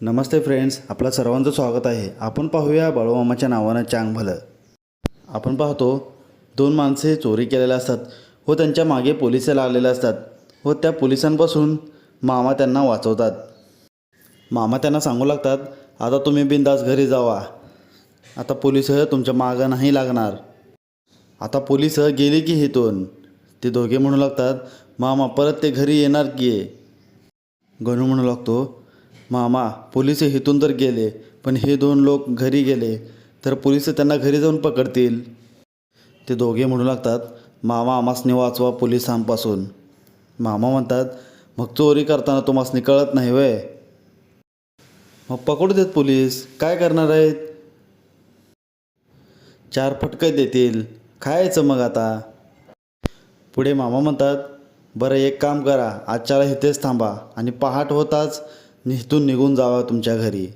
नमस्ते friends आपलं सर्वांचं स्वागत आहे. आपण पाहूया बाळूमामाच्या नावानं चांग भलं. आपण पाहतो दोन माणसे चोरी केलेल्या असतात व त्यांच्या मागे पोलीस लागलेले असतात व त्या पोलिसांपासून मामा त्यांना वाचवतात. मामा त्यांना सांगू लागतात आता तुम्ही बिंदास घरी जावा. आता पोलीस तुमच्या मागं नाही लागणार. आता पोलीस गेली की हेतून. ते दोघे म्हणू लागतात मामा परत ते घरी येणार की? गणू म्हणू लागतो मामा पोलीस इथून तर गेले पण हे दोन लोक घरी गेले तर पोलीस त्यांना घरी जाऊन पकडतील. ते दोघे म्हणू लागतात मामा आमासने वाचवा पोलिसांपासून मामा म्हणतात मग चोरी करताना तुम्हासनी कळत नाही वय मग पकडू देत पोलीस काय करणार आहेत? चार फटकं देतील खायचं मग आता. पुढे मामा म्हणतात बरं एक काम करा आजच्याला इथेच थांबा आणि पहाट होताच इथून निघून जावा तुमच्या घरी.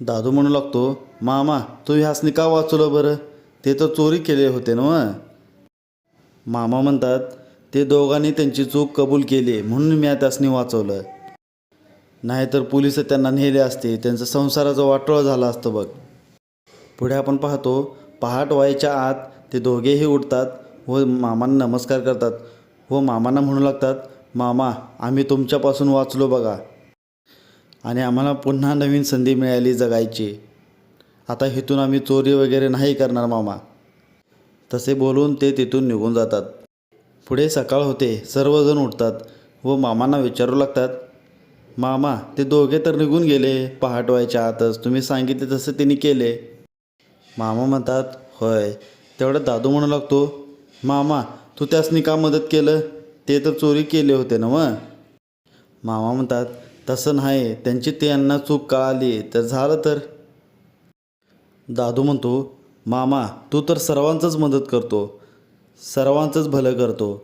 दादू म्हणू लागतो मामा तू ह्यासनी का वाचवलं बरं? ते तर चोरी केले होते ना मामा म्हणतात ते दोघांनी त्यांची चूक कबूल केली म्हणून मी त्यासनी वाचवलं. नाहीतर पोलीस त्यांना नेले असते त्यांचं संसाराचा वाटोळा झाला असतं बघ. पुढे आपण पाहतो पहाट व्हायच्या आत ते दोघेही उठतात व मामांना नमस्कार करतात व मामांना म्हणू लागतात मामा आम्ही तुमच्यापासून वाचलो बघा आणि आम्हाला पुन्हा नवीन संधी मिळाली जगायची. आता इथून आम्ही चोरी वगैरे नाही करणार मामा. तसे बोलून ते तिथून निघून जातात. पुढे सकाळ होते सर्वजण उठतात व मामांना विचारू लागतात मामा ते दोघे तर निघून गेले पहाट व्हायच्या आतच. तुम्ही सांगितले तसं त्यांनी केले. मामा म्हणतात होय. तेवढं दादू म्हणू लागतो मामा तू त्यासनी का मदत केलं? ते तर चोरी केले होते ना मग मामा म्हणतात तसं नाही. त्यांची ते यांना चूक कळाली. तर झालं तर? दादू म्हणतो मामा तू तर सर्वांचंच मदत करतो. सर्वांचंच भलं करतो.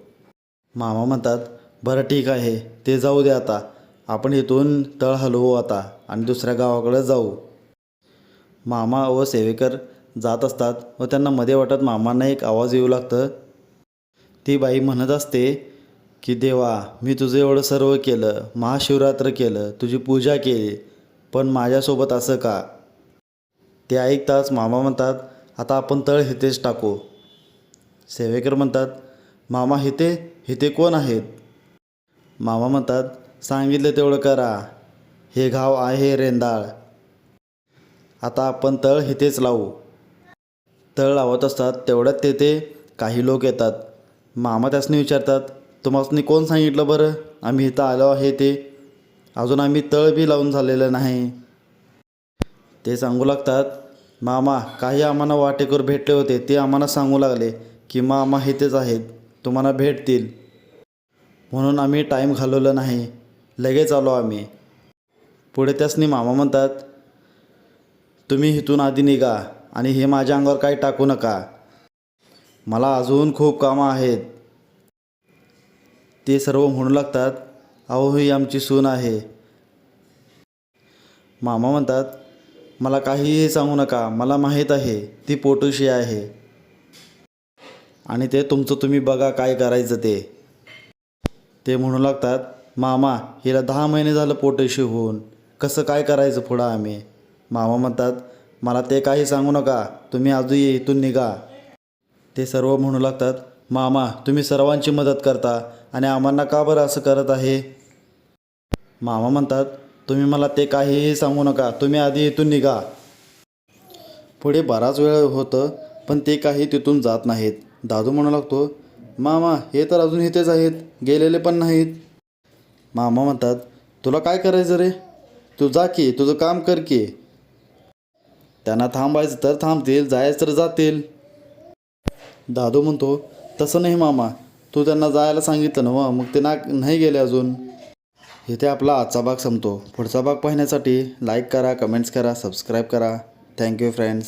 मामा म्हणतात बरं ठीक आहे. ते जाऊ दे आता. आपण इथून तळ हलवू आता आणि दुसऱ्या गावाकडे जाऊ. मामा व सेवेकर जात असतात व त्यांना मध्ये वाटत मामांना एक आवाज येऊ लागतं. ती बाई म्हणत असते की देवा मी तुझं एवढं सर्व केलं महाशिवरात्र केलं तुझी पूजा केली पण माझ्यासोबत असं का? ते ऐकताच मामा म्हणतात आता आपण तळ हितेच टाकू. सेवेकर म्हणतात मामा हिते? हिते कोण आहेत? मामा म्हणतात सांगितलं तेवढं करा. हे गाव आहे रेंदाळ. आता आपण तळ हितेच लावू. तळ लावत असतात तेवढ्यात तेथे काही लोक येतात. मामा त्यासनी विचारतात तुम्हाला कोण सांगितलं बरं? आम्ही इथं आलो आहे ते. अजून आम्ही तळ बी लावून झालेलं नाही. ते सांगू लागतात मामा काही आम्हाला वाटेकर भेटले होते ते आम्हाला सांगू लागले की मामा इथेच आहेत तुम्हाला भेटतील. म्हणून आम्ही टाईम घालवलं नाही. लगेच आलो आम्ही. पुढे त्यासनी मामा म्हणतात तुम्ही इथून आधी निघा आणि हे माझ्या अंगावर काही टाकू नका. मला अजून खूप कामं आहेत. ते सर्व म्हणू लागतात अहो ही आमची सून आहे. मामा म्हणतात मला काहीही सांगू नका मला माहीत आहे ती पोटोशी आहे. आणि ते तुमचं तुम्ही बघा काय करायचं ते. ते म्हणू लागतात मामा हिला दहा महिने झालं पोटोशी होऊन कसं काय करायचं पुढं आम्ही? मामा म्हणतात मला ते काही सांगू नका तुम्ही आजही इथून निघा. ते सर्व म्हणू लागतात मामा तुम्ही सर्वांची मदत करता आणि आम्हाला का बरं असं करत आहे? मामा म्हणतात तुम्ही मला ते काहीही सांगू नका तुम्ही आधी इथून निघा. पुढे बराच वेळ होतं पण ते काही तिथून जात नाहीत. दादू म्हणू लागतो मामा हे तर अजून इथेच आहेत गेलेले पण नाहीत. मामा म्हणतात तुला काय करायचं रे? तू जा की तुझं काम कर की. त्यांना थांबायचं तर थांबतील जायचं तर जातील. दादू म्हणतो तसं नाही मामा. तू त्यांना जायला सांगितलं ना मग ते ना नाही गेले अजून. इथे आपला आजचा भाग संपतो. पुढचा भाग पाहण्यासाठी लाईक करा कमेंट्स करा सबस्क्राईब करा. Thank you friends